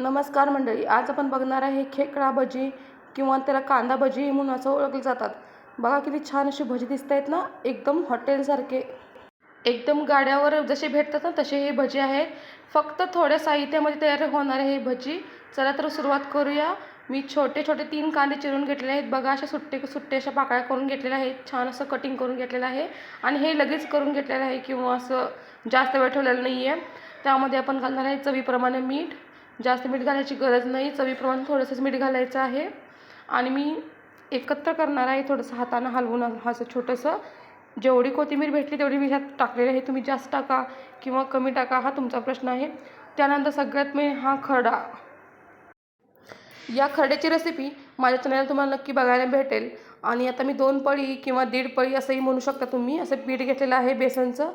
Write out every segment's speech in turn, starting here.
नमस्कार मंडळी आज आपण बघणार आहे खेकडा भजी किंवा त्याला कांदा भजी म्हणून असं ओळखले जातात. बघा किती छान अशी भजी दिसत आहेत ना एकदम हॉटेलसारखे. एकदम गाड्यावर जसे भेटतात ना तसे हे भजी आहेत फक्त थोड्या साहित्यामध्ये तयार होणारे हे भजी. चला तर सुरुवात करूया. मी छोटे छोटे तीन कांदे चिरून घेतलेले आहेत. बघा अशा सुट्टे सुट्टे अशा पाकळ्या करून घेतलेल्या आहेत. छान असं कटिंग करून घेतलेलं आहे. आणि हे लगेच करून घेतलेलं आहे किंवा असं जास्त वेळ ठेवलेलं नाही आहे त्यामध्ये आपण घालणार आहे चवीप्रमाणे मीठ. जास्त मीठ घालायची गरज नाही. चवीप्रमाणे थोडंसंच मीठ घालायचं आहे. आणि मी एकत्र करणार आहे थोडंसं हातानं हलवून असं छोटंसं. जेवढी कोथिंबीर भेटली तेवढी मी ह्यात टाकलेली आहे. तुम्ही जास्त टाका किंवा कमी टाका हा तुमचा प्रश्न आहे. त्यानंतर सगळ्यात मी हा खरडा या खरड्याची रेसिपी माझ्या चॅनलला तुम्हाला नक्की बघायला भेटेल. आणि आता मी दोन पळी किंवा दीड पळी असंही म्हणू शकता तुम्ही. असं पीठ घेतलेलं आहे बेसनचं.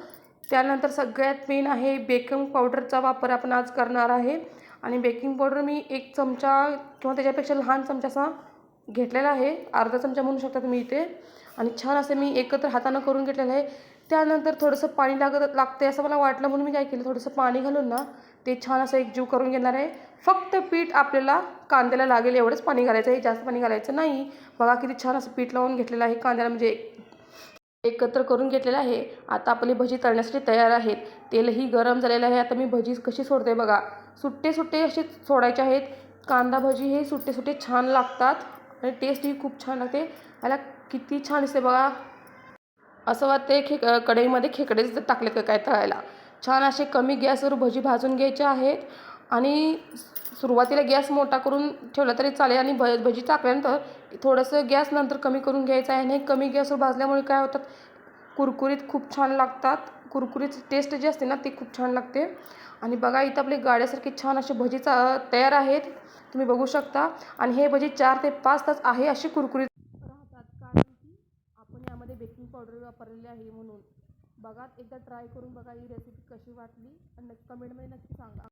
त्यानंतर सगळ्यात मेन आहे बेकिंग पावडरचा वापर आपण आज करणार आहे. आणि बेकिंग पावडर मी एक चमचा किंवा त्याच्यापेक्षा लहान चमचाचा घेतलेला आहे. अर्धा चमचा म्हणू शकता तुम्ही इथे. आणि छान असं मी एकत्र हातानं करून घेतलेलं आहे. त्यानंतर थोडंसं पाणी लागत लागते असं मला वाटलं म्हणून मी काय केलं थोडंसं पाणी घालून ना ते छान असं एक जीव करून घेणार आहे. फक्त पीठ आपल्याला कांद्याला लागेल एवढंच पाणी घालायचं आहे. जास्त पाणी घालायचं नाही. बघा किती छान असं पीठ लावून घेतलेलं आहे कांद्याला. म्हणजे एकत्र करून घेतलेलं आहे. आता आपली भजी तळण्यासाठी तयार आहेत. तेलही गरम झालेलं आहे. आता मी भजी कशी सोडते बघा. सुट्टे सुट्टे असे सोडायचे आहेत. कांदा भजी हे सुट्टे सुट्टे छान लागतात आणि टेस्टही खूप छान लागते. याला किती छान दिसते बघा. असं वाटते खे कढईमध्ये खेकडेच टाकले काय तळायला. छान असे कमी गॅसवर भजी भाजून घ्यायचे आहेत. आणि सुरुवातीला गॅस मोठा करून ठेवला तरी चालेल आणि भ भजी टाकल्यानंतर थोडंसं गॅस नंतर कमी करून घ्यायचं आहे आणि कमी गॅसवर भाजल्यामुळे काय होतात कुरकुरीत खूप छान लागतात. कुरकुरीत टेस्ट जी असते ना ती खूप छान लागते. आणि बघा इथं आपले गाड्यासारखे छान असे भजी चा तयार आहेत. तुम्ही बघू शकता. आणि हे भजी चार ते पाच तास आहे अशी कुरकुरीत राहतात. कारण की आपण यामध्ये बेकिंग पावडर वापरलेली आहे म्हणून. बघा एकदा ट्राय करून बघा ही रेसिपी कशी वाटली. आणि कमेंटमध्ये नक्की सांगा.